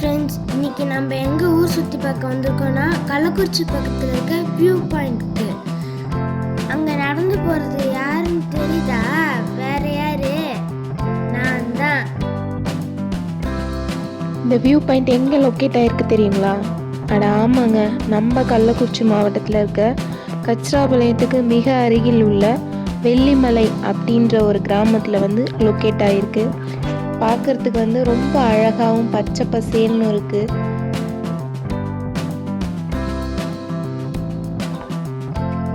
Friends இன்னைக்கு நம்ம எங்கள் ஊர் சுற்றி பார்க்க வந்திருக்கோன்னா கள்ளக்குறிச்சி பக்கத்தில் இருக்க வியூ பாயிண்ட்க்கு அங்கே நடந்து போகிறது யாருன்னு தெரியுதா? வேற யாரு? நான் தான். இந்த வியூ பாயிண்ட் எங்கே லொக்கேட் ஆகிருக்கு தெரியுங்களா? அட ஆமாங்க நம்ம கள்ளக்குறிச்சி மாவட்டத்தில் இருக்க கச்ராபாளையத்துக்கு மிக அருகில் உள்ள வெள்ளிமலை அப்படின்ற ஒரு கிராமத்தில் வந்து லொக்கேட் ஆகிருக்கு பார்க்கறதுக்கு வந்து ரொம்ப அழகாகவும் பச்சை பசேல்னு இருக்குது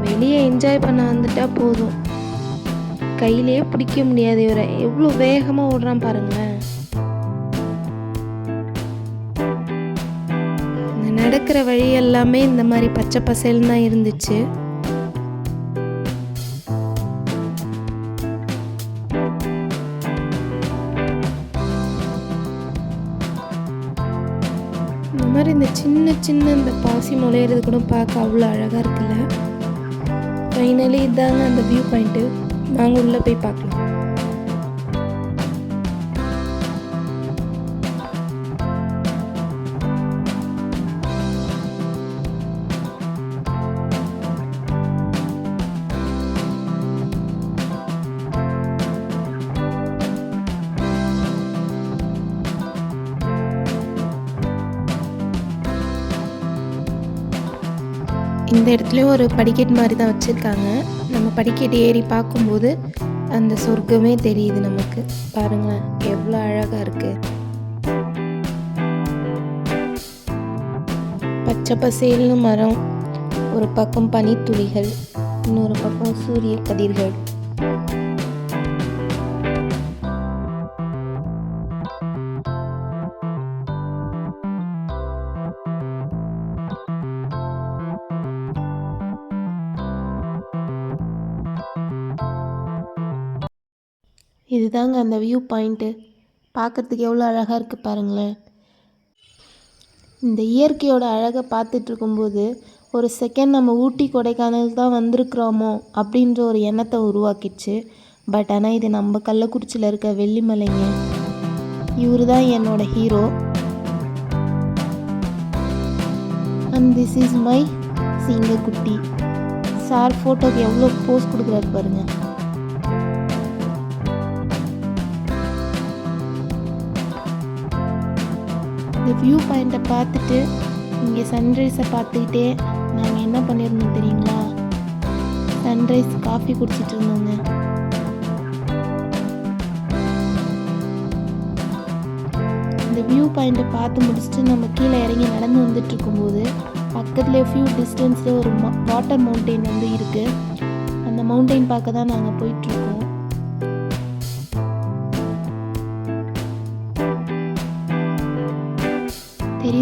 வெளியே என்ஜாய் பண்ண வந்துட்டா போதும். கையிலே பிடிக்க முடியாது இவரை. எவ்வளோ வேகமாக ஓடுறான் பாருங்களேன். நடக்கிற வழி எல்லாமே இந்த மாதிரி பச்சை பசேல்னு தான் இருந்துச்சு. மாதிரி இந்த சின்ன சின்ன இந்த பாசி முளையிறது கூட பார்க்க அவ்வளோ அழகாக இருக்குல்ல? ஃபைனலி இதாங்க அந்த வியூ பாயிண்ட்டு நாங்கள் உள்ளே போய் பார்க்கலாம். இந்த இடத்துலையும் ஒரு படிக்கட் மாதிரி தான் வச்சுருக்காங்க. நம்ம படிக்கட்டு ஏறி பார்க்கும்போது அந்த சொர்க்கமே தெரியுது நமக்கு. பாருங்களேன் எவ்வளோ அழகாக இருக்கு. பச்சை பசேல்னு மரம் ஒரு பக்கம் பனித்துளிகள் இன்னொரு பக்கம் சூரிய கதிர்கள் இதுதாங்க அந்த வியூ பாயிண்ட்டு பார்க்கறதுக்கு எவ்வளோ அழகாக இருக்குது பாருங்களேன். இந்த இயற்கையோட அழகை பார்த்துட்டு இருக்கும்போது ஒரு செகண்ட் நம்ம ஊட்டி கொடைக்கானல் தான் வந்திருக்கிறோமோ அப்படின்ற ஒரு எண்ணத்தை உருவாக்கிச்சு பட் ஆனால் இது நம்ம கள்ளக்குறிச்சியில் இருக்க வெள்ளிமலைங்க. இவர் தான் என்னோட hero and this is my சிங்கக்குட்டி. Sir ஃபோட்டோக்கு எவ்வளோ போஸ் கொடுக்குறாரு பாருங்கள் இந்த வியூ பாயிண்ட்டை பார்த்துட்டு இங்கே சன்ரைஸை பார்த்துக்கிட்டே நாங்கள் என்ன பண்ணியிருந்தோம் தெரியுங்களா? சன்ரைஸ் காஃபி குடிச்சிட்டு இருந்தோங்க. இந்த வியூ பாயிண்ட்டை பார்த்து முடிச்சுட்டு நம்ம கீழே இறங்கி நடந்து வந்துட்டு இருக்கும்போது பக்கத்துலேயே ஃபியூ டிஸ்டன்ஸில் ஒரு வாட்டர் மவுண்டெயின் வந்து இருக்குது அந்த மவுண்டெயின் பார்க்க தான் நாங்கள் போயிட்டுருக்கோம்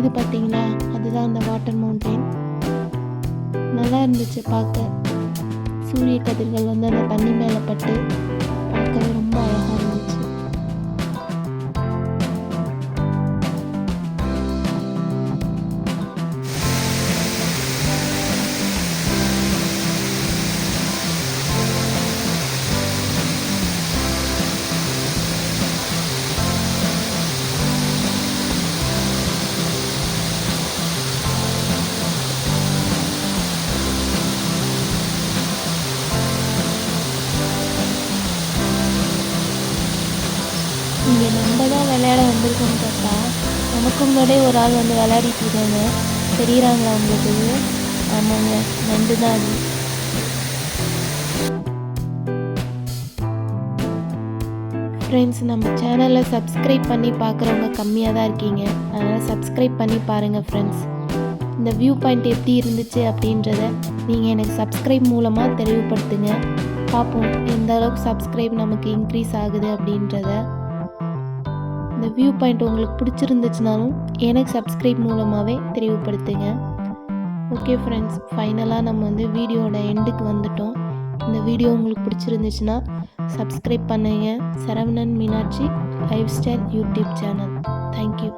தெரியுது பார்த்தீங்களா? அதுதான் அந்த வாட்டர் மவுண்டைன். நல்லா இருந்துச்சு பார்க்க. சூரிய கதிர்கள் வந்து அந்த தண்ணி மேலே பட்டு பார்க்கவே ரொம்ப அழகாக இருந்துச்சு. இங்கே நம்ம தான் விளையாட வந்திருக்கோம்னு பார்த்தா நமக்கு முன்னாடியே ஒரு ஆள் வந்து விளையாடிட்டு இருக்காங்க. தெரியுறாங்களா உங்களுக்கு? ஆமாங்க நண்டு தான் அது. ஃப்ரெண்ட்ஸ் நம்ம சேனலை சப்ஸ்கிரைப் பண்ணி பார்க்குறவங்க கம்மியாக தான் இருக்கீங்க. அதனால் சப்ஸ்கிரைப் பண்ணி பாருங்கள் ஃப்ரெண்ட்ஸ் இந்த வியூ பாயிண்ட் எப்படி இருந்துச்சு அப்படின்றத நீங்கள் எனக்கு சப்ஸ்கிரைப் மூலமாக தெளிவுபடுத்துங்க. பார்ப்போம் எந்த அளவுக்கு சப்ஸ்கிரைப் நமக்கு இன்க்ரீஸ் ஆகுது அப்படின்றத. இந்த வியூ பாயிண்ட் உங்களுக்கு பிடிச்சிருந்துச்சுனாலும் எனக்கு சப்ஸ்கிரைப் மூலமாகவே தெளிவுபடுத்துங்க. ஓகே ஃப்ரெண்ட்ஸ் ஃபைனலாக நம்ம வந்து வீடியோட எண்டுக்கு வந்துட்டோம். இந்த வீடியோ உங்களுக்கு பிடிச்சிருந்துச்சுன்னா சப்ஸ்கிரைப் பண்ணுங்க. Saravanan Meenakshi life style YouTube channel thank you